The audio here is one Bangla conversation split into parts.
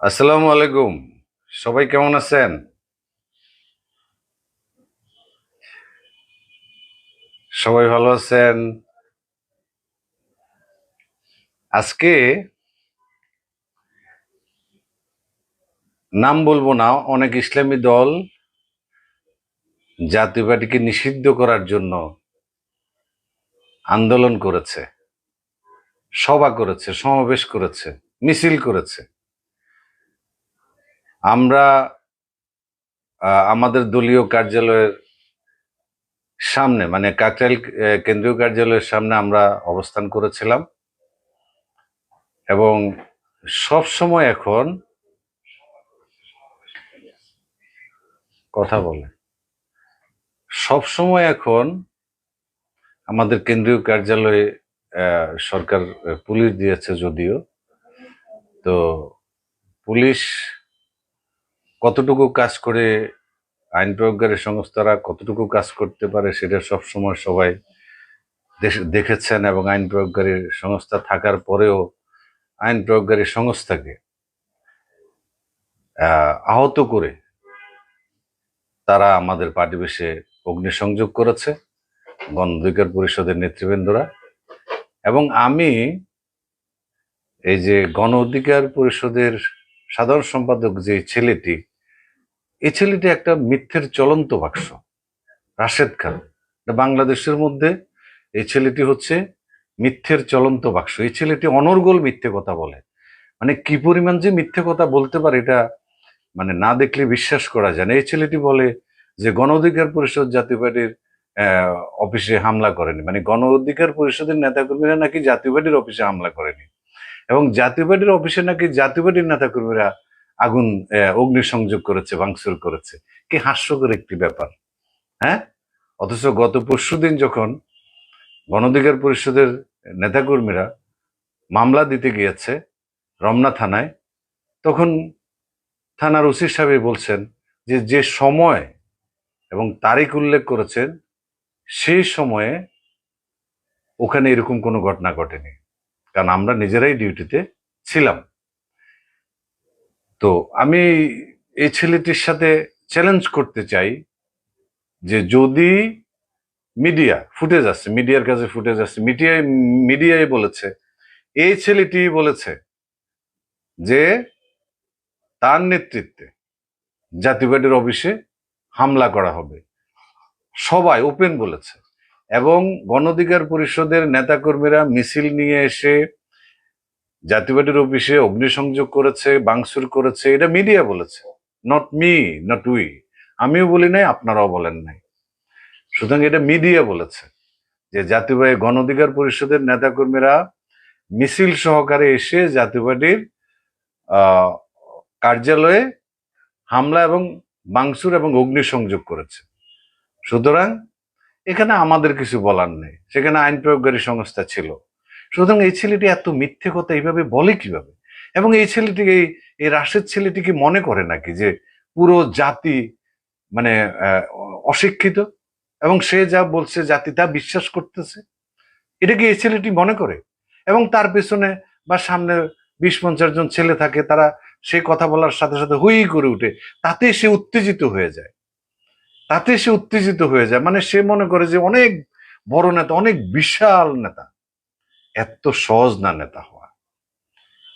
আসসালামু আলাইকুম। সবাই কেমন আছেন? সবাই ভালো আছেন? আজকে নাম বলব না, অনেক ইসলামী দল জাতীয় পার্টিকে নিষিদ্ধ করার জন্য আন্দোলন করেছে, সভা করেছে, সমাবেশ করেছে, মিছিল করেছে। আমরা আমাদের দলীয় কার্যালয়ের সামনে মানে কাকরাইল কেন্দ্রীয় কার্যালয়ের সামনে আমরা অবস্থান করেছিলাম। এবং সব সময় এখন কথা বলে। সব সময় এখন আমাদের কেন্দ্রীয় কার্যালয়ে সরকার পুলিশ দিয়েছে যদিও। তো পুলিশ কতটুকু কাজ করে আইন প্রয়োগকারী সংস্থারা কতটুকু কাজ করতে পারে সেটা সব সময় সবাই দেখেছেন এবং আইন প্রয়োগকারী সংস্থা থাকার পরেও আইন প্রয়োগকারী সংস্থাকে আহত করে তারা আমাদের পার্টি বেশে অগ্নিসংযোগ করেছে, গণ অধিকার পরিষদের নেতৃবৃন্দরা। এবং আমি এই যে গণ অধিকার পরিষদের সাধারণ সম্পাদক যে ছেলেটি এই ছেলেটি একটা মিথ্যের চলন্ত বাক্স। রাশেদ খান। বাংলাদেশের মধ্যে এই ছেলেটি হচ্ছে মিথ্যের চলন্ত বাক্স। এই ছেলেটি অনর্গল মিথ্যে কথা বলে। মানে কি পরিমাণ যে মিথ্যে কথা বলতে পারে এটা মানে না দেখলে বিশ্বাস করা যায় না। এই ছেলেটি বলে যে গণ অধিকার পরিষদ জাতীয় পার্টির অফিসে হামলা করেনি। মানে গণ অধিকার পরিষদের নেতাকর্মীরা নাকি জাতীয় পার্টির অফিসে হামলা করেনি। এবং জাতীয় পার্টির অফিসে নাকি জাতীয় পার্টির নেতাকর্মীরা আগুন অগ্নিসংযোগ করেছে, ভাঙচুর করেছে। কি হাস্যকর একটি ব্যাপার হ্যাঁ? অথচ গত পরশুদিন যখন গণ অধিকার পরিষদের নেতাকর্মীরা মামলা দিতে গিয়েছে রমনা থানায়, তখন থানার ওসি সাহেব বলছেন যে যে সময় এবং তারিখ উল্লেখ করেছেন, সেই সময়ে ওখানে এরকম কোনো ঘটনা ঘটেনি। কারণ আমরা নিজেরাই ডিউটিতে ছিলাম। তো আমি এই ছেলেটির সাথে চ্যালেঞ্জ করতে চাই যে যদি মিডিয়া ফুটেজ আছে, মিডিয়ার কাছে ফুটেজ আছে মিডিয়ায় মিডিয়ায় বলেছে, এই ছেলেটি বলেছে যে তার নেতৃত্বে পার্টির অফিসে হামলা করা হবে। সবাই, ওপেন বলেছে। এবং গণঅধিকার পরিষদের নেতাকর্মীরা মিছিল নিয়ে এসে পার্টির অফিসে অগ্নিসংযোগ করেছে বাংসুর করেছে এটা মিডিয়া বলেছে। নট মি নট উই আমিও বলি নাই আপনারাও বলেন নাই। সুতরাং এটা মিডিয়া বলেছে যে জাতীয় পার্টি গণ অধিকার পরিষদের নেতাকর্মীরা মিছিল সহকারে এসে জাতীয় পার্টির আহ, কার্যালয়ে হামলা এবং বাংসুর এবং অগ্নিসংযোগ করেছে। সুতরাং এখানে আমাদের কিছু বলার নেই। সেখানে আইন প্রয়োগকারী সংস্থা ছিল। সুতরাং এই ছেলেটি এত মিথ্যে কথা এইভাবে বলে কীভাবে? এবং এই ছেলেটি এই রাশের ছেলেটি কি মনে করে নাকি যে পুরো জাতি মানে অশিক্ষিত? এবং সে যা বলছে, জাতি তা বিশ্বাস করতেছে? এটা কি এই ছেলেটি মনে করে? এবং তার পেছনে বা সামনে বিশ পঞ্চাশ জন ছেলে থাকে, তারা সে কথা বলার সাথে সাথে হুই করে উঠে তাতে সে উত্তেজিত হয়ে যায়। তাতে সে উত্তেজিত হয়ে যায়। মানে সে মনে করে যে অনেক বড় নেতা, অনেক বিশাল নেতা। এত সহজ না নেতা হওয়া।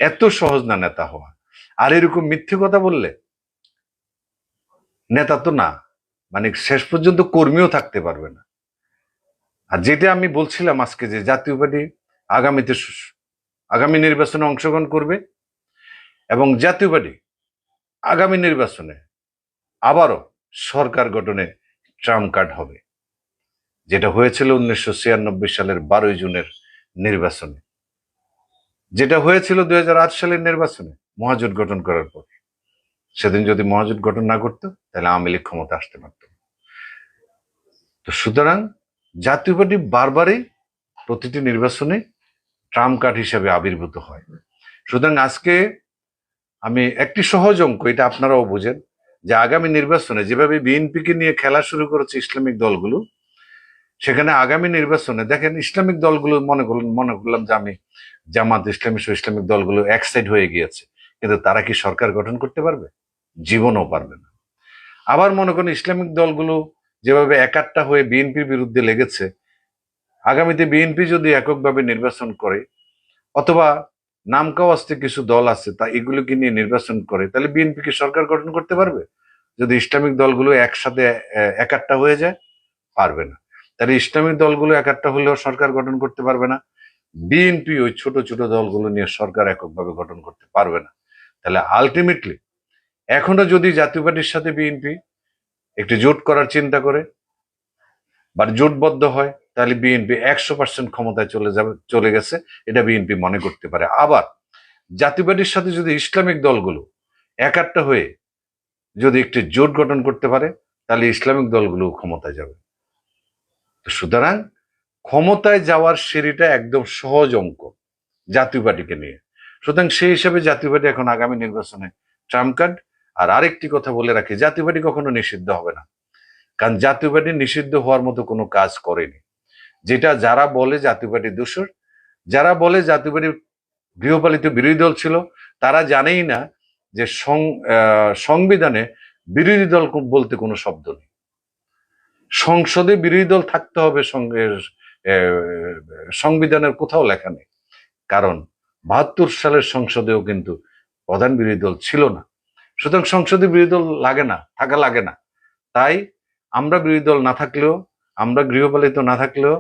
এত সহজ না নেতা হওয়া। আর এরকম মিথ্যে কথা বললে নেতা তো না। মানে শেষ পর্যন্ত কর্মীও থাকতে পারবে না। আর যেটা আমি বলছিলাম আজকে যে জাতীয় পার্টি আগামীতে আগামী নির্বাচনে অংশগ্রহণ করবে এবং জাতীয় পার্টি আগামী নির্বাচনে আবারও সরকার গঠনে ট্রাম কার্ড হবে, যেটা হয়েছিল উনিশশো ছিয়ানব্বই সালের বারোই জুনের নির্বাচনে। যেটা হয়েছিল দুই হাজার আট সালের নির্বাচনে, মহাজোট গঠন করার পর। সেদিন যদি মহাজোট গঠন না করতো, তাহলে আওয়ামী লীগ ক্ষমতা আসতে পারত তো সুতরাং জাতীয় পার্টি বারবারই প্রতিটি নির্বাচনে ট্রাম কার্ড হিসেবে আবির্ভূত হয়। সুতরাং আজকে আমি একটি সহজ অঙ্ক, এটা আপনারাও বুঝেন যে আগামী নির্বাচনে যেভাবে বিএনপিকে নিয়ে খেলা শুরু করেছে ইসলামিক দলগুলো, সেখানে আগামী নির্বাচনে দেখেন ইসলামিক দলগুলো মনে করলাম মনে করলাম যে আমি জামাত ইসলামী সহ ইসলামিক দলগুলো এক সাইড হয়ে গিয়েছে। কিন্তু তারা কি সরকার গঠন করতে পারবে? জীবনও পারবে না। আবার মনে করেন ইসলামিক দলগুলো যেভাবে একাট্টা হয়ে বিএনপির বিরুদ্ধে লেগেছে, আগামীতে বিএনপি যদি এককভাবে নির্বাচন করে, অথবা নামকাওয়াস্তে কিছু দল আছে, তা এগুলোকে নিয়ে নির্বাচন করে, তাহলে বিএনপি কি সরকার গঠন করতে পারবে? যদি ইসলামিক দলগুলো একসাথে একাট্টা হয়ে যায়, পারবে না। তাহলে ইসলামিক দলগুলো একাট্টা হলেও সরকার গঠন করতে পারবে না, বিএনপি ওই ছোট ছোট দলগুলো নিয়ে সরকার এককভাবে গঠন করতে পারবে না। তাহলে আলটিমেটলি এখনও যদি জাতীয় পার্টির সাথে বিএনপি একটি জোট করার চিন্তা করে, বা জোটবদ্ধ হয় তাহলে বিএনপি একশো পার্সেন্ট ক্ষমতায় চলে যাবে, চলে গেছে, এটা বিএনপি মনে করতে পারে। আবার পার্টির সাথে যদি ইসলামিক দলগুলো একাট্টা হয়ে যদি একটি জোট গঠন করতে পারে, তাহলে ইসলামিক দলগুলো ক্ষমতায় যাবে। সুতরাং ক্ষমতায় যাওয়ার সিঁড়িটা একদম সহজ অঙ্ক জাতীয় পার্টিকে নিয়ে। সুতরাং সেই হিসাবে জাতীয় পার্টি এখন আগামী নির্বাচনে ট্রাম্প কার্ড। আর আরেকটি কথা বলে রাখি, জাতীয় পার্টি কখনো নিষিদ্ধ হবে না। কারণ জাতীয় পার্টি নিষিদ্ধ হওয়ার মতো কোনো কাজ করেনি। যেটা যারা বলে জাতীয় পার্টি দোষর, যারা বলে জাতীয় পার্টি গৃহপালিত বিরোধী দল ছিল, তারা জানেই না যে সংবিধানে বিরোধী দল বলতে কোনো শব্দ নেই। সংসদে বিরোধী দল থাকতে হবে সংবিধানের কোথাও লেখা নেই। কারণ বাহাত্তর সালের সংসদেও কিন্তু প্রধান বিরোধী দল ছিল না। সুতরাং সংসদে বিরোধী দল লাগে না, থাকা লাগে না। তাই আমরা বিরোধী দল না থাকলেও, আমরা গৃহপালিত না থাকলেও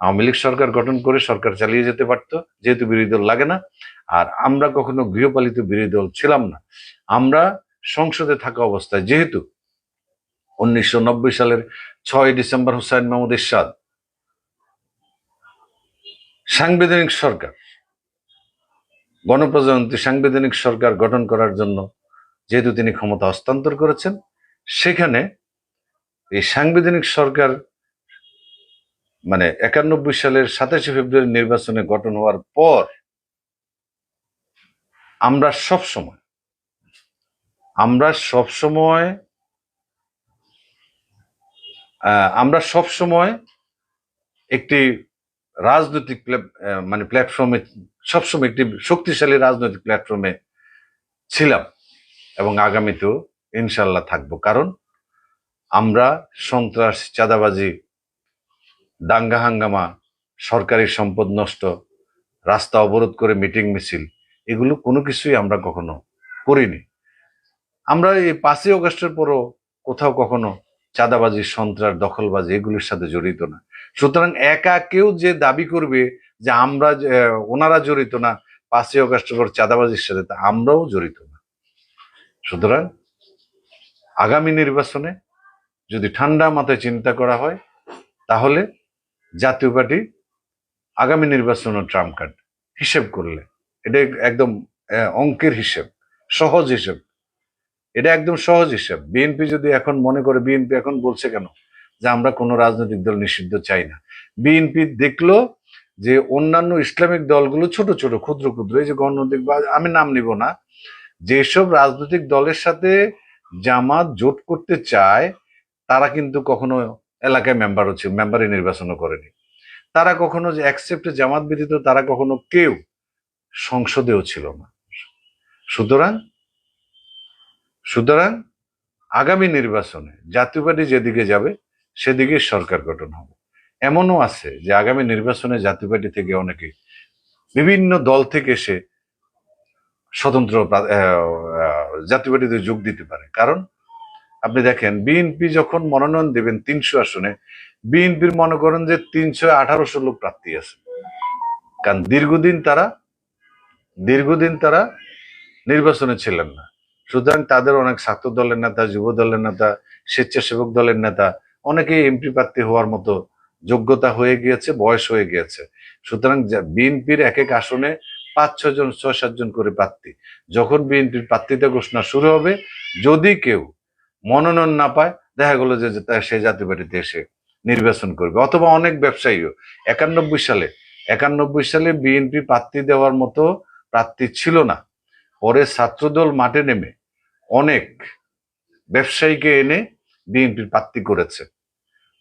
আওয়ামী লীগ সরকার গঠন করে সরকার চালিয়ে যেতে পারত, যেহেতু বিরোধী দল লাগে না। আর আমরা কখনো গৃহপালিত বিরোধী দল ছিলাম না। আমরা সংসদে থাকা অবস্থায়, যেহেতু উনিশশো নব্বই সালের ছয় ডিসেম্বর হুসাইন মাহমুদ ইরশাদ সাংবিধানিক সরকার, গণপ্রজাতন্ত্রী সাংবিধানিক সরকার গঠন করার জন্য যেহেতু তিনি ক্ষমতা হস্তান্তর করেছেন, সেখানে এই সাংবিধানিক সরকার মানে একানব্বই সালের সাতাশে ফেব্রুয়ারি নির্বাচনে গঠন হওয়ার পর আমরা সব সময়, আমরা সব সময় আমরা সব সময় একটি রাজনৈতিক মানে প্ল্যাটফর্মে সবসময় একটি শক্তিশালী রাজনৈতিক প্ল্যাটফর্মে ছিলাম এবং আগামীতেও ইনশাল্লাহ থাকব। কারণ আমরা সন্ত্রাস, চাঁদাবাজি দাঙ্গা হাঙ্গামা, সরকারি সম্পদ নষ্ট, রাস্তা অবরোধ করে মিটিং মিছিল, এগুলো কোনো কিছুই আমরা কখনো করিনি। আমরা এই পাঁচই অগস্টের পরও কোথাও কখনো চাঁদাবাজি, সন্ত্রাস, দখলবাজি এগুলির সাথে জড়িত না। সুতরাং একা কেউ যে দাবি করবে যে আমরা ওনারা জড়িত না, পাঁচই অগস্টের পর চাঁদাবাজির সাথে তা আমরাও জড়িত না। সুতরাং আগামী নির্বাচনে যদি ঠান্ডা মাথায় চিন্তা করা হয়, তাহলে জাতীয় পার্টি আগামী নির্বাচনও ট্রাম্প কার্ড হিসেব করলে, এটা একদম অঙ্কের হিসেব, সহজ হিসেব। এটা একদম সহজ হিসেব। বিএনপি যদি এখন মনে করে, বিএনপি এখন বলছে কেন? যে আমরা কোনো রাজনৈতিক দল নিষিদ্ধ চাই না। বিএনপি দেখল যে অন্যান্য ইসলামিক দলগুলো ছোট ছোট, ক্ষুদ্র ক্ষুদ্র, এই যে গণতান্ত্রিক বা, আমি নাম নিব না। যেসব রাজনৈতিক দলের সাথে জামাত জোট করতে চায়, তারা কিন্তু কখনো এলাকায় মেম্বারও ছিল মেম্বারই নির্বাচনও করেনি। তারা কখনো যে অ্যাকসেপ্টে জামাত ব্যতীত তারা কখনো কেউ সংসদেও ছিল না। সুতরাং সুতরাং আগামী নির্বাচনে জাতীয় পার্টি যেদিকে যাবে সেদিকে সরকার গঠন হবে। এমনও আছে যে আগামী নির্বাচনে জাতীয় পার্টি থেকে অনেকে বিভিন্ন দল থেকে এসে স্বতন্ত্র জাতীয় পার্টিতে যোগ দিতে পারে। কারণ আপনি দেখেন বিএনপি যখন মনোনয়ন দেবেন তিনশো আসনে বিএনপির মনে করেন যে তিনশো আঠারোশো লোক প্রার্থী আছে। কারণ দীর্ঘদিন তারা দীর্ঘদিন তারা নির্বাচনে ছিলেন না। সুতরাং তাদের অনেক ছাত্র দলের নেতা, যুব দলের নেতা, স্বেচ্ছাসেবক দলের নেতা, অনেকেই এমপি প্রার্থী হওয়ার মতো যোগ্যতা হয়ে গিয়েছে, বয়স হয়ে গিয়েছে। সুতরাং বিএনপির এক এক আসনে পাঁচ ছজন ছয় সাতজন করে প্রার্থী। যখন বিএনপির প্রার্থীতা ঘোষণা শুরু হবে, যদি কেউ মনোনয়ন না পায়, দেখা গেলো যে যে তা- সে জাতীয় পার্টিতে এসে নির্বাচন করবে। অথবা অনেক ব্যবসায়ীও, একানব্বই সালে একানব্বই সালে বিএনপি প্রার্থী দেওয়ার মতো প্রার্থী ছিল না। পরে ছাত্রদল মাঠে নেমে অনেক ব্যবসায়ীকে এনে বিএনপির প্রার্থী করেছে।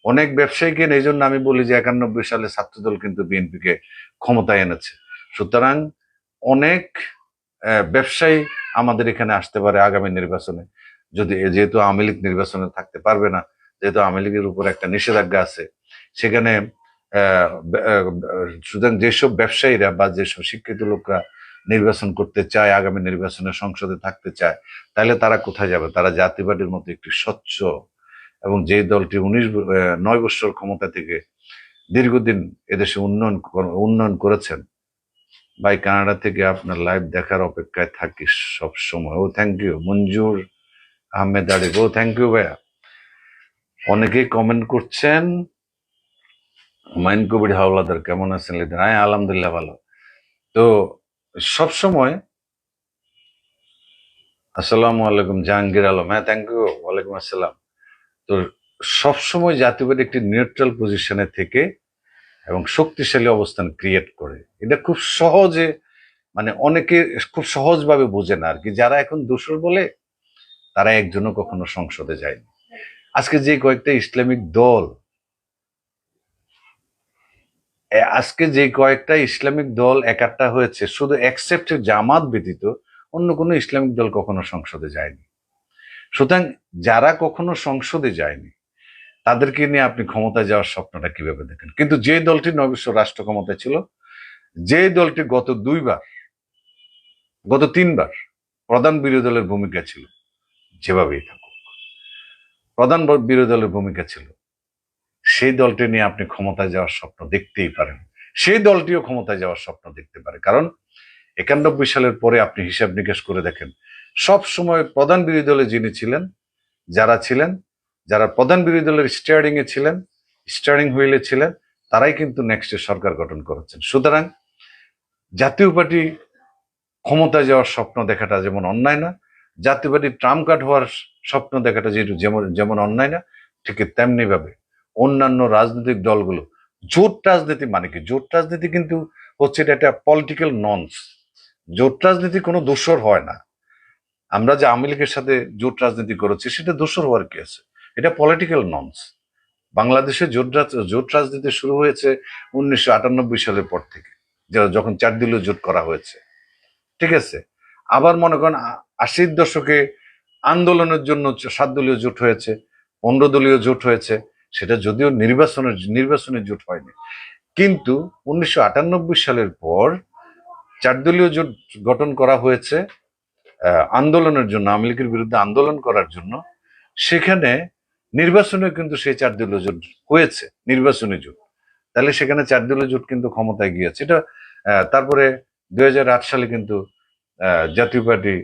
অনেক ব্যবসায়ীকে এনে এই জন্য আমি বলি যে একানব্বই সালে ছাত্রদল কিন্তু বিএনপিকে ক্ষমতায় এনেছে। সুতরাং অনেক ব্যবসায়ী আমাদের এখানে আসতে পারে আগামী নির্বাচনে। যদি যেহেতু আওয়ামী লীগ নির্বাচনে থাকতে পারবে না, যেহেতু আওয়ামী লীগের উপর একটা নিষেধাজ্ঞা আছে, সেখানে সুতরাং যেসব ব্যবসায়ীরা বা যেসব শিক্ষিত লোকরা নির্বাচন করতে চায়, আগামী নির্বাচনে সংসদে থাকতে চায়, তাহলে তারা কোথায় যাবে? তারা জাতীয় পার্টির মতো একটি স্বচ্ছ এবং যে দলটি উনিশ নয় বছর ক্ষমতা থেকে দীর্ঘদিন এদেশে উন্নয়ন উন্নয়ন করেছেন, ভাই কানাডা থেকে আপনার লাইভ দেখার অপেক্ষায় থাকি সব সময় ও থ্যাংক ইউ মঞ্জুর। আহমেদ আরিফ, ও থ্যাংক ইউ ভাইয়া। অনেকেই কমেন্ট করছেন হুমায়ুন কবির হাওলাদার, কেমন আছেন লিডার? হ্যাঁ আলহামদুলিল্লাহ ভালো। তো সব সময়, আসসালামু আলাইকুম, জাহাঙ্গীর আলম। হ্যাঁ থ্যাংক ইউ ওয়ালাইকুম আসসালাম। তো সবসময় জাতীয়বাদী একটি নিউট্রাল পজিশনে থেকে এবং শক্তিশালী অবস্থান ক্রিয়েট করে। এটা খুব সহজে মানে অনেকে খুব সহজভাবে বোঝে না আর কি। যারা এখন দোষর বলে তারা একজনও কখনো সংসদে যায়নি। আজকে যে কয়েকটা ইসলামিক দল আজকে যে কয়েকটা ইসলামিক দল একাট্টা হয়েছে, শুধু অ্যাকসেপ্ট জামাত ব্যতীত অন্য কোনো ইসলামিক দল কখনো সংসদে যায়নি। সুতরাং যারা কখনো সংসদে যায়নি, তাদেরকে নিয়ে আপনি ক্ষমতায় যাওয়ার স্বপ্নটা কীভাবে দেখেন? কিন্তু যে দলটি নবীশ্ব রাষ্ট্র ক্ষমতায় ছিল, যে দলটি গত দুইবার, গত তিনবার প্রধান বিরোধী দলের ভূমিকা ছিল যেভাবেই থাকুক। প্রধান বিরোধী দলের ভূমিকা ছিল। সেই দলটি নিয়ে আপনি ক্ষমতায় যাওয়ার স্বপ্ন দেখতেই পারেন। সেই দলটিও ক্ষমতায় যাওয়ার স্বপ্ন দেখতে পারে। কারণ একানব্বই সালের পরে আপনি হিসাব নিকাশ করে দেখেন, সব সময় প্রধান বিরোধী দলে যিনি ছিলেন, যারা ছিলেন, যারা প্রধান বিরোধী দলের স্টিয়ারিং এ ছিলেন স্টিয়ারিং হুইলে ছিলেন, তারাই কিন্তু নেক্সটে সরকার গঠন করেছেন। সুতরাং জাতীয় পার্টি ক্ষমতায় যাওয়ার স্বপ্ন দেখাটা যেমন অন্যায় না পার্টি ট্রাম কার্ড হওয়ার স্বপ্ন দেখাটা যেহেতু যেমন যেমন অন্যায় না, ঠিক তেমনি ভাবে অন্যান্য রাজনৈতিক দলগুলো, জোট রাজনীতি মানে কি? জোট রাজনীতি কিন্তু হচ্ছে এটা একটা পলিটিক্যাল ননস জোট রাজনীতি কোনো দোষর হয় না। আমরা যে আওয়ামী লীগের সাথে জোট রাজনীতি করেছি, সেটা দোষর হওয়ার কি আছে? এটা পলিটিক্যাল ননস বাংলাদেশে জোট জোট রাজনীতি শুরু হয়েছে উনিশশো আটানব্বই সালের পর থেকে যারা যখন চার দলীয় জোট করা হয়েছে। ঠিক আছে? আবার মনে করেন আশির দশকে আন্দোলনের জন্য সাত দলীয় জোট হয়েছে, পনেরো দলীয় জোট হয়েছে, সেটা যদিও নির্বাচনের নির্বাচনের জোট হয়নি। কিন্তু উনিশশো আটানব্বই সালের পর চার দলীয় জোট গঠন করা হয়েছে আন্দোলনের জন্য, আওয়ামী লীগের বিরুদ্ধে আন্দোলন করার জন্য। সেখানে নির্বাচনে কিন্তু সেই চার দলীয় জোট হয়েছে, নির্বাচনী জোট। তাহলে সেখানে চার দলীয় জোট কিন্তু ক্ষমতায় গিয়েছে। এটা তারপরে দুই হাজার আট সালে কিন্তু জাতীয় পার্টি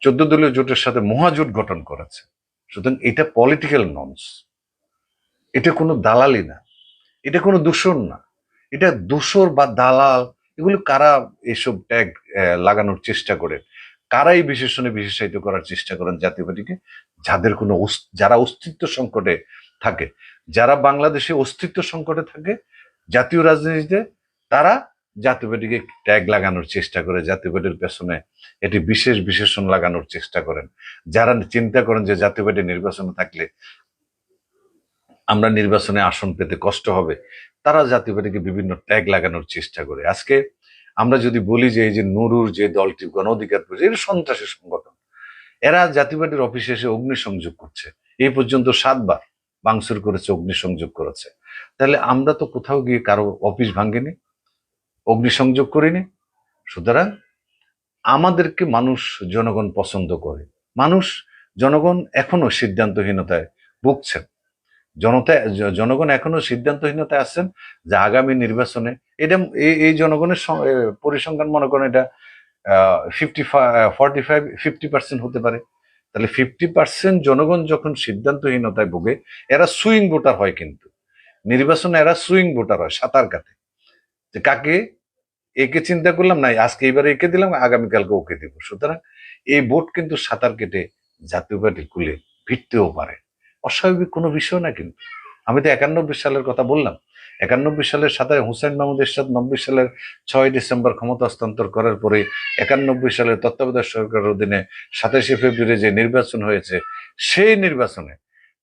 চোদ্দ দলীয় জোটের সাথে মহাজোট গঠন করেছে। সুতরাং এটা পলিটিক্যাল ননস এটা কোনো দালালি না। এটা কোনো দূষণ না। এটা দূষর বা দালাল, এগুলো কারা এসব ট্যাগ লাগানোর চেষ্টা করে? কারাই বিশেষণে বিশেষায়িত করার চেষ্টা করেন জাতীয় পার্টিকে? যাদের কোনো যারা অস্তিত্ব সংকটে থাকে। যারা বাংলাদেশে অস্তিত্ব সংকটে থাকে, জাতীয় রাজনীতিতে, তারা জাতীয় পার্টিকে ট্যাগ লাগানোর চেষ্টা করে জাতীয় পার্টির পেছনে এটি বিশেষ বিশেষণ লাগানোর চেষ্টা করেন। যারা চিন্তা করেন যে জাতীয় পার্টি নির্বাচনে থাকলে আমরা নির্বাচনে আসন পেতে কষ্ট হবে, তারা জাতীয় পার্টিকে বিভিন্ন ট্যাগ লাগানোর চেষ্টা করে। আজকে আমরা যদি বলি যে এই যে নুরুর যে দলটি, গণ অধিকার পরিষদ, এর সন্ত্রাসী সংগঠন, এরা জাতীয় পার্টির অফিসে এসে অগ্নিসংযোগ করছে। এই পর্যন্ত সাতবার বাংসুর করেছে, অগ্নিসংযোগ করেছে। তাহলে আমরা তো কোথাও গিয়ে কারও অফিস ভাঙ্গিনি? অগ্নিসংযোগ করিনি সুতরাং আমাদেরকে মানুষ, জনগণ পছন্দ করে। মানুষ, জনগণ এখনও সিদ্ধান্তহীনতায় ভুগছেন। জনতা, জনগণ এখনও সিদ্ধান্তহীনতায় আছেন যে আগামী নির্বাচনে এটা, এই- এই জনগণের পরিসংখ্যান মনে করেন এটা fifty forty five fifty percent হতে পারে। তাহলে ফিফটি পার্সেন্ট জনগণ যখন সিদ্ধান্তহীনতায় ভোগে, এরা সুইং ভোটার হয় কিন্তু। নির্বাচনে এরা সুইং ভোটার হয় সাঁতার কাটে। যে কাকে একে চিন্তা করলাম না আজকে এবারে একে দিলাম, আগামীকালকে ওকে দিব। সুতরাং এই ভোট কিন্তু সাঁতার কেটে জাতীয় পার্টি কুলে ফিরতেও পারে। অস্বাভাবিক কোনো বিষয় না কিন্তু। আমি তো একানব্বই সালের কথা বললাম। একানব্বই সালের সাথে হুসেন মাহমুদ এরশাদ নব্বই সালের ছয় ডিসেম্বর ক্ষমতা হস্তান্তর করার পরে একানব্বই সালের তত্ত্বাবধায়ক সরকারের অধীনে সাতাশে ফেব্রুয়ারি যে নির্বাচন হয়েছে, সেই নির্বাচনে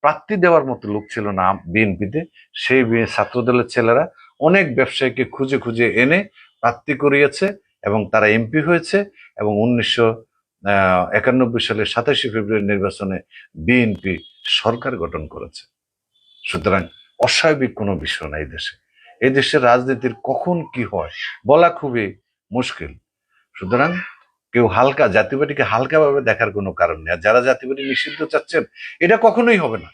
প্রার্থী দেওয়ার মতো লোক ছিল না বিএনপিতে। সেই ছাত্রদলের ছেলেরা অনেক ব্যবসায়ীকে খুঁজে খুঁজে এনে প্রার্থী করিয়েছে এবং তারা এমপি হয়েছে এবং উনিশশো একানব্বই সালের সাতাশে ফেব্রুয়ারি নির্বাচনে বিএনপি সরকার গঠন করেছে। সুতরাং অস্বাভাবিক কোনো বিষয় নাই দেশে। এই দেশের রাজনীতির কখন কি হয় বলা খুবই মুশকিল। সুতরাং কেউ হালকা জাতিবাদীকে হালকাভাবে দেখার কোনো কারণ নেই। আর যারা জাতিবাদী নিষিদ্ধ চাচ্ছেন, এটা কখনোই হবে না।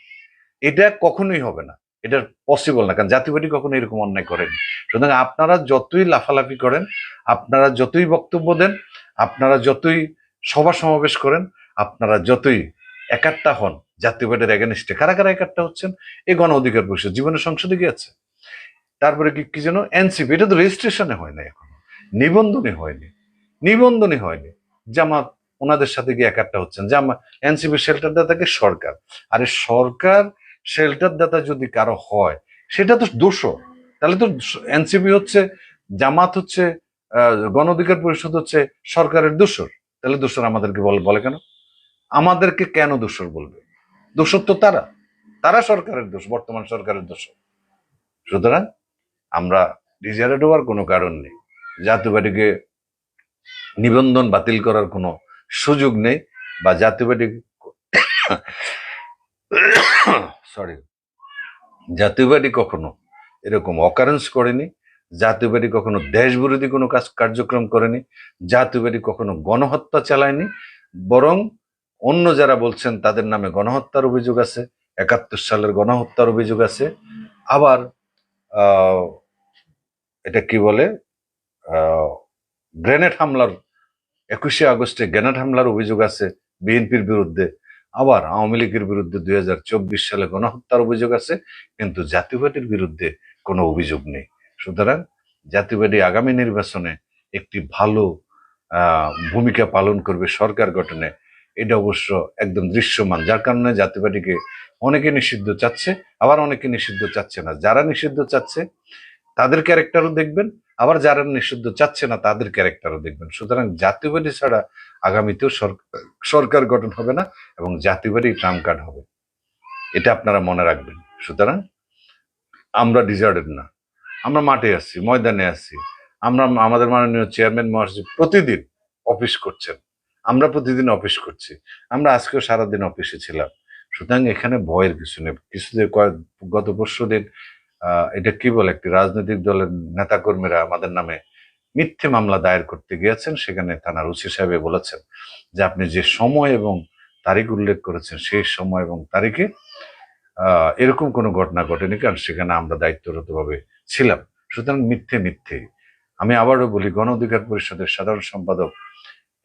এটা কখনোই হবে না। এটা পসিবল না, কারণ জাতিবাদী কখনো এরকম অন্যায় করেনি। সুতরাং আপনারা যতই লাফালাফি করেন, আপনারা যতই বক্তব্য দেন, আপনারা যতই সভা সমাবেশ করেন, আপনারা যতই একাত্তা হন জাতীয়বাদের এগেনিস্টে কারা কারা একাত্তা হচ্ছেন? এই গণ অধিকার পরিষদ, জীবনের সংসদে গিয়েছে। তারপরে কি কি যেন এনসিপি, এটা তো রেজিস্ট্রেশনে হয় না এখন। নিবন্ধনে হয়নি নিবন্ধনে হয়নি। জামাত ওনাদের সাথে গিয়ে একাত্তা হচ্ছেন। জামা এনসিপি শেল্টার থাকে সরকার। আরে সরকার শেল্টার দাতা যদি কারও হয় সেটা তো দোষর তাহলে তো এনসিপি হচ্ছে জামাত হচ্ছে আহ, গণ অধিকার পরিষদ হচ্ছে সরকারের দোষর। তাহলে দোষর আমাদেরকে বলে বলে কেন? আমাদেরকে কেন দোষর বলবে? দোষর তো তারা। তারা সরকারের দোষ বর্তমান সরকারের দোষ সুতরাং আমরা ডিজারেট হওয়ার কোনো কারণ নেই। জাতীয়বাদীকে নিবন্ধন বাতিল করার কোনো সুযোগ নেই বা জাতীয়বাদী সরি জাতীয়বাদী কখনো এরকম অকারেন্স করেনি জাতীয়বাদী কখনো দেশ বিরোধী কোনো কাজ, কার্যক্রম করেনি জাতীয়বাদী কখনো গণহত্যা চালায়নি, বরং অন্য যারা বলছেন তাদের নামে গণহত্যার অভিযোগ আছে, একাত্তর সালের গণহত্যার অভিযোগ আছে, আবার এটা কি বলে গ্রেনেড হামলার একুশে আগস্টে গ্রেনেড হামলার অভিযোগ আছে বিএনপির বিরুদ্ধে আবার আওয়ামী লীগের বিরুদ্ধে দুই হাজার চব্বিশ সালে গণহত্যার অভিযোগ আছে, কিন্তু জাতীয়বাদীর বিরুদ্ধে কোনো অভিযোগ নেই। সুতরাং জাতীয়বাদী আগামী নির্বাচনে একটি ভালো ভূমিকা পালন করবে সরকার গঠনে, এটা অবশ্য একদম দৃশ্যমান। যার কারণে জাতীয়বাদীকে অনেকে নিষিদ্ধ চাচ্ছে, আবার অনেকে নিষিদ্ধ চাচ্ছে না। যারা নিষিদ্ধ চাচ্ছে তাদের ক্যারেক্টারও দেখবেন আবার যারা নিষিদ্ধ চাচ্ছে না, তাদের ক্যারেক্টারও দেখবেন। সুতরাং জাতীয়বাদী ছাড়া আগামীতেও সরকার গঠন হবে না এবং জাতীয়বাদী ট্রাম্প কার্ড হবে। এটা আপনারা মনে রাখবেন। সুতরাং আমরা ডিজার্টেড না। আমরা মাঠে আসছি ময়দানে আসছি আমরা আমাদের মাননীয় চেয়ারম্যান মহাসচিব প্রতিদিন অফিস করছেন। আমরা প্রতিদিন অফিস করছি। আমরা আজকেও সারাদিন অফিসে ছিলাম। সুতরাং এখানে ভয়ের কিছু নেই। কিছুদিন কয়েক, গত পরশু দিন এটা কি বলে, একটি রাজনৈতিক দলের নেতাকর্মীরা আমাদের নামে মিথ্যে মামলা দায়ের করতে গিয়েছেন, সেখানে থানার ওসি সাহেব বলেছেন যে আপনি যে সময় এবং তারিখ উল্লেখ করেছেন, সেই সময় এবং তারিখে এরকম কোনো ঘটনা ঘটেনি, কারণ সেখানে আমরা দায়িত্বরতভাবে ছিলাম। সুতরাং মিথ্যে মিথ্যে। আমি আবারও বলি, গণ অধিকার পরিষদের সাধারণ সম্পাদক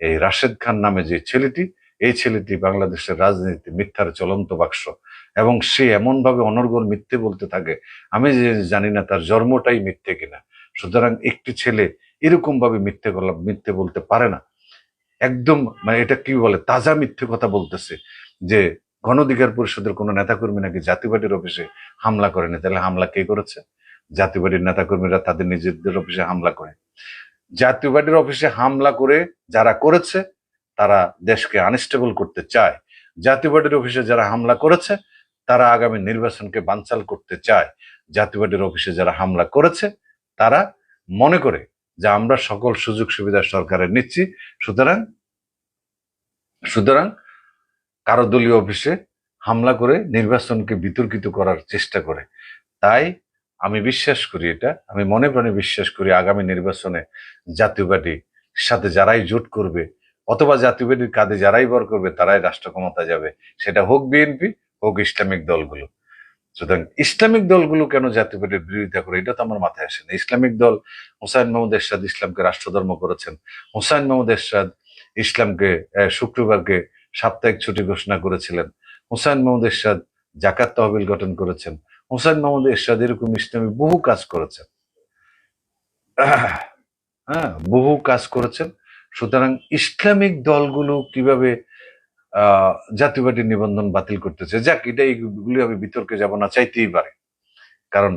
এই রাশেদ খান নামে যে ছেলেটি, এই ছেলেটি বাংলাদেশের রাজনীতি মিথ্যার চলন্ত বাক্স এবং সে এমনভাবে অনর্গল মিথ্যে বলতে থাকে, আমি যে জানি না তার জন্মটাই মিথ্যে কিনা। সুতরাং একটি ছেলে এরকম ভাবে মিথ্যে মিথ্যে বলতে পারে না। একদম মানে এটা কি বলে, তাজা মিথ্যে কথা বলতেছে যে গণধিকার পরিষদের কোনো নেতাকর্মী নাকি জাতীয়বাদীর অফিসে হামলা করেনি। তাহলে হামলা কে করেছে? জাতীয়বাদীর নেতাকর্মীরা তাদের নিজেদের অফিসে হামলা করে। জাতীয়বাদীর অফিসে হামলা করে যারা করেছে, তারা দেশকে আনস্টেবল করতে চায়। জাতীয়বাদীর অফিসে যারা হামলা করেছে তারা আগামী নির্বাচনকে বানচাল করতে চায়। জাতীয়বাদীর অফিসে যারা হামলা করেছে, তারা মনে করে যে আমরা সকল সুযোগ সুবিধা সরকারের নিচ্ছি। সুতরাং সুতরাং কারও দলীয় অফিসে হামলা করে নির্বাচনকে বিতর্কিত করার চেষ্টা করে। তাই আমি বিশ্বাস করি এটা। আমি মনে প্রাণে বিশ্বাস করি আগামী নির্বাচনে জাতীয়বাদী সাথে যারাই জোট করবে, অথবা জাতীয়বাদীর কাঁধে যারাই বর করবে, তারাই রাষ্ট্র ক্ষমতা যাবে। সেটা হোক বিএনপি হোক ইসলামিক দলগুলো। সুতরাং ইসলামিক দলগুলো কেন জাতীয়বাদীর বিরোধিতা করে, এটা তো আমার মাথায় আসে না। ইসলামিক দল হুসাইন মাহমুদ এরশাদ ইসলামকে রাষ্ট্রধর্ম করেছেন। হুসাইন মাহমুদ এরশাদ ইসলামকে শুক্রবারকে সাপ্তাহিক ছুটি ঘোষণা করেছিলেন। হুসাইন মাহমুদ এরশাদ জাকাত তহবিল গঠন করেছেন। হুসাইন মাহমুদ এরশাদ এরকম ইসলামী বহু কাজ করেছেন। হ্যাঁ বহু কাজ করেছেন। সুতরাং ইসলামিক দলগুলো কীভাবে জাতীয়বাদী নিবন্ধন বাতিল করতেছে। যাক, এটা এইগুলি আমি বিতর্কে যাব না, চাইতেই পারে। কারণ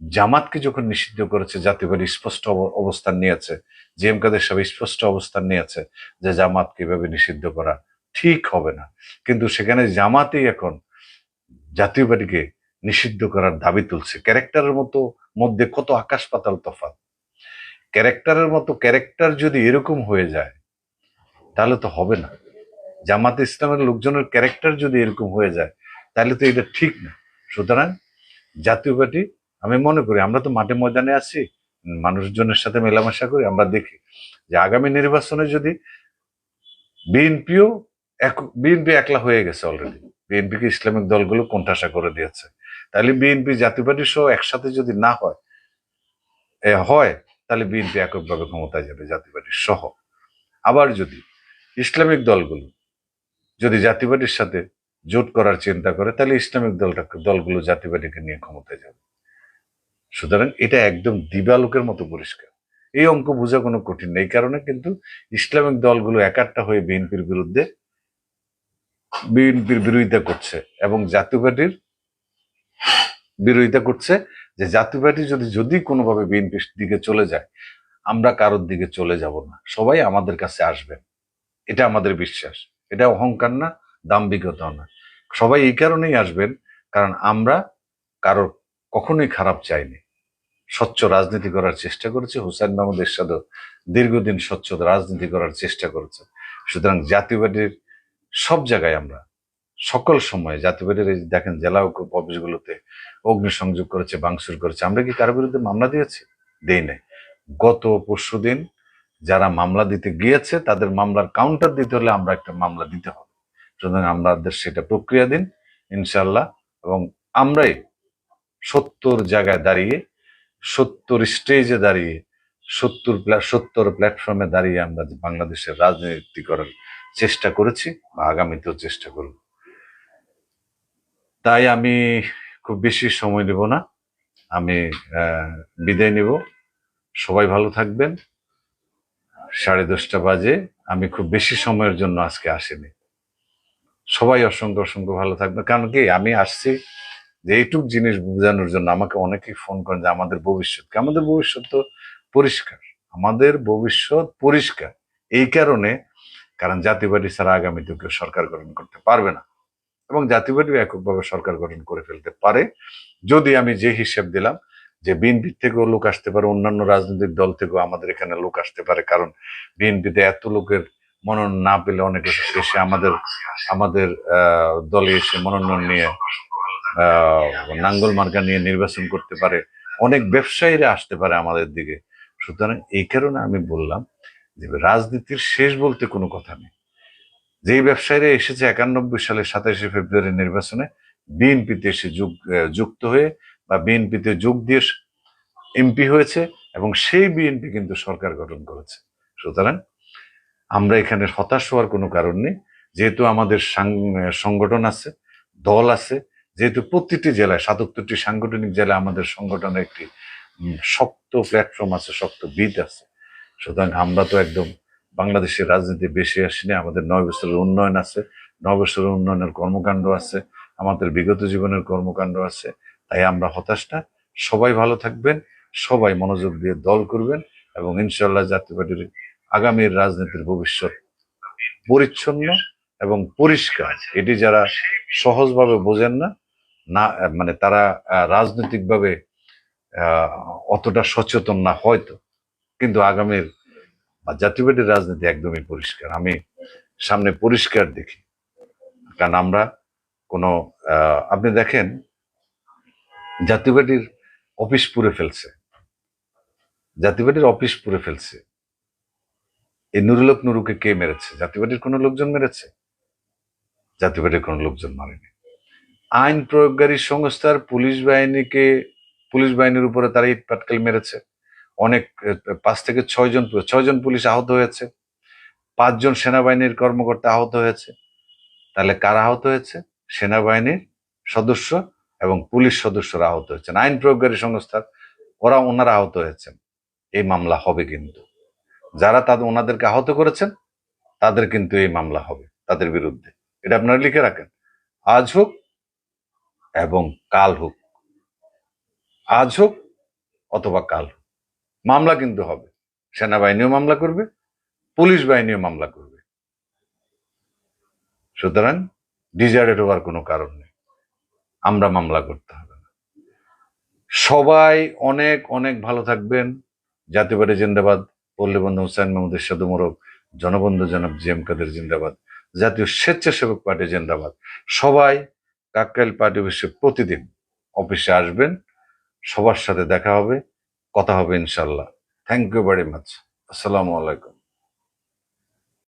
জামাতকে যখন নিষিদ্ধ করেছে জাতীয়বাদী স্পষ্ট অবস্থান নিয়েছে, জি এম কাদের সাহেব স্পষ্ট অবস্থান নিয়েছে যে জামাতকে এভাবে নিষিদ্ধ করা ঠিক হবে না। কিন্তু সেখানে জামাতেই এখন জাতীয়বাদীকে নিষিদ্ধ করার দাবি তুলছে। ক্যারেক্টারের মতো মধ্যে কত আকাশ পাতাল তফাৎ। ক্যারেক্টারের মতো ক্যারেক্টার যদি এরকম হয়ে যায়, তাহলে তো হবে না। জামাত ইসলামের লোকজনের ক্যারেক্টার যদি এরকম হয়ে যায়, তাহলে তো এটা ঠিক না। সুতরাং জাতীয় পার্টি, আমি মনে করি, আমরা তো মাঠে ময়দানে আছি, মানুষজনের সাথে মেলামেশা করি, আমরা দেখি যে আগামী নির্বাচনে যদি বিএনপিও এক, বিএনপি একলা হয়ে গেছে অলরেডি বিএনপিকে ইসলামিক দলগুলো কোণঠাসা করে দিয়েছে। তাহলে বিএনপি, জাতীয় পার্টি সহ একসাথে যদি না হয় হয়, তাহলে বিএনপি এককভাবে ক্ষমতায় যাবে, জাতীয় পার্টির সহ। আবার যদি ইসলামিক দলগুলো যদি পার্টির সাথে জোট করার চিন্তা করে, তাহলে ইসলামিক দলটা, দলগুলো পার্টিকে নিয়ে ক্ষমতায় যাবে। সুতরাং এটা একদম দিবালোকের মতো পরিষ্কার। এই অঙ্ক বোঝা কোনো কঠিন নেই কারণে কিন্তু ইসলামিক দলগুলো একাট্টা হয়ে বিএনপির বিরুদ্ধে, বিএনপির বিরোধিতা করছে এবং জাতীয় পার্টির বিরোধিতা করছে যে জাতীয় পার্টি যদি যদি কোনোভাবে বিএনপির দিকে চলে যায়, আমরা কারোর দিকে চলে যাব না। সবাই আমাদের কাছে আসবেন। এটা আমাদের বিশ্বাস। এটা অহংকার না, দাম্ভিকতাও না। সবাই এই কারণেই আসবেন, কারণ আমরা কারোর কখনোই খারাপ চাইনি। স্বচ্ছ রাজনীতি করার চেষ্টা করেছে, হুসাইন মাহমুদ এরশাদও দীর্ঘদিন স্বচ্ছ রাজনীতি করার চেষ্টা করেছে। সুতরাং জাতীয় পার্টির সব জায়গায় আমরা, সকল সময় জাতীয় পার্টির এই দেখেন জেলা অফিসগুলোতে অগ্নিসংযোগ করেছে বাংসুর করেছে, আমরা কি কারোর বিরুদ্ধে মামলা দিয়েছি? দেই নাই। গত পরশু দিন যারা মামলা দিতে গিয়েছে, তাদের মামলার কাউন্টার দিতে হলে আমরা একটা মামলা দিতে হবে। সুতরাং আমাদের সেটা প্রক্রিয়া দিন ইনশাল্লাহ এবং আমরাই সত্তর জায়গায় দাঁড়িয়ে, সত্তর স্টেজে দাঁড়িয়ে, সত্তর সত্তর প্ল্যাটফর্মে দাঁড়িয়ে আমরা বাংলাদেশের রাজনীতি করার চেষ্টা করেছি বা আগামীতেও চেষ্টা করব। তাই আমি খুব বেশি সময় নেব না। আমি বিদায় নেব। সবাই ভালো থাকবেন। সাড়ে দশটা বাজে। আমি খুব বেশি সময়ের জন্য আজকে আসিনি। সবাই অসংখ্য অসংখ্য ভালো থাকবে কারণ কি, আমি আসছি যে এইটুক জিনিস বোঝানোর জন্য আমাকে অনেকেই ফোন করেন যে আমাদের ভবিষ্যৎ? আমাদের ভবিষ্যৎ তো পরিষ্কার। আমাদের ভবিষ্যৎ পরিষ্কার। এই কারণে, কারণ পার্টি ছাড়া আগামীতে কেউ সরকার গঠন করতে পারবে না। এবং পার্টি এককভাবে সরকার গঠন করে ফেলতে পারে। যদি আমি যে হিসেব দিলাম যে বিএনপি থেকেও লোক আসতে পারে, অন্যান্য রাজনৈতিক দল থেকেও আমাদের এখানে লোক আসতে পারে, কারণ বিএনপিতে এত লোকের মনোনয়ন না পেলে অনেকে এসে আমাদের আমাদের দলে এসে মনোনয়ন নিয়ে নাঙ্গল মার্কা নিয়ে নির্বাচন করতে পারে, অনেক ব্যবসায়ীরা আসতে পারে আমাদের দিকে। সুতরাং এই কারণে আমি বললাম যে রাজনীতির শেষ বলতে কোনো কথা নেই। যেই ব্যবসায়ীরা এসেছে একানব্বই সালে সাতাশে ফেব্রুয়ারি নির্বাচনে, বিএনপিতে এসে যুক্ত হয়ে বা বিএনপিতে যোগ দিয়ে এমপি হয়েছে এবং সেই বিএনপি কিন্তু সরকার গঠন করেছে। সুতরাং আমরা এখানে হতাশ হওয়ার কোনো কারণ নেই। যেহেতু আমাদের সংগঠন আছে, দল আছে, যেহেতু প্রতিটি জেলায়, সাতাত্তরটি সাংগঠনিক জেলায় আমাদের সংগঠনের একটি শক্ত প্ল্যাটফর্ম আছে, শক্ত বিদ আছে। সুতরাং আমরা তো একদম বাংলাদেশের রাজনীতি বেশি আসিনি আমাদের নয় বছরের উন্নয়ন আছে, নয় বছরের উন্নয়নের কর্মকাণ্ড আছে, আমাদের বিগত জীবনের কর্মকাণ্ড আছে তাই আমরা হতাশ না সবাই ভালো থাকবেন, সবাই মনোযোগ দিয়ে দল করবেন এবং ইনশাল্লাহ জাতীয় পার্টির আগামীর রাজনীতির ভবিষ্যৎ পরিচ্ছন্ন এবং পরিষ্কার। এটি যারা সহজভাবে বোঝেন না না মানে তারা রাজনৈতিকভাবে অতটা সচেতন না হয়তো, কিন্তু আগামীর জাতীয় পার্টির রাজনীতি একদমই পরিষ্কার। আমি সামনে পরিষ্কার দেখি। কারণ আমরা কোনো আপনি দেখেন জাতীয় অফিস পুড়ে ফেলছে। জাতীয় পার্টির অফিস পুড়ে ফেলছে। এই নুরুলক নুরুকে কে মেরেছে? জাতীয় কোনো লোকজন মেরেছে? জাতীয় কোনো লোকজন মারেনি। আইন প্রয়োগকারী সংস্থার পুলিশ বাহিনীকে, পুলিশ বাহিনীর উপরে তারা ইট পাটকেল মেরেছে। অনেক পাঁচ থেকে ছয় জন ছয় জন পুলিশ আহত হয়েছে। পাঁচজন সেনাবাহিনীর কর্মকর্তা আহত হয়েছে। তাহলে কারা আহত হয়েছে? সেনাবাহিনীর সদস্য এবং পুলিশ সদস্যরা আহত হয়েছেন। আইন প্রয়োগকারী সংস্থার ওরা ওনারা আহত হয়েছেন। এই মামলা হবে কিন্তু। যারা তাদের ওনাদেরকে আহত করেছেন, তাদের কিন্তু এই মামলা হবে, তাদের বিরুদ্ধে। এটা আপনারা লিখে রাখেন। আজ হোক এবং কাল হোক। আজ হোক অথবা কাল হোক। মামলা কিন্তু হবে। সেনাবাহিনীও মামলা করবে, পুলিশ বাহিনীও মামলা করবে। সুতরাং ডিজার্টেড হওয়ার কোনো কারণ নেই। আমরা মামলা করতে হবে না। সবাই অনেক অনেক ভালো থাকবেন। জাতীয় পার্টি জিন্দাবাদ। পল্লী বন্ধু হুসাইন মাহমুদের সাধু মোরক জনবন্ধু জনাব জি এম কাদের জিন্দাবাদ। জাতীয় স্বেচ্ছাসেবক পার্টি জিন্দাবাদ। সবাই কাকরাইল পার্টি অফিসে প্রতিদিন অফিসে আসবেন। সবার সাথে দেখা হবে, কথা হবে ইনশাল্লাহ। থ্যাংক ইউ ভেরি মাচ আসসালামু আলাইকুম।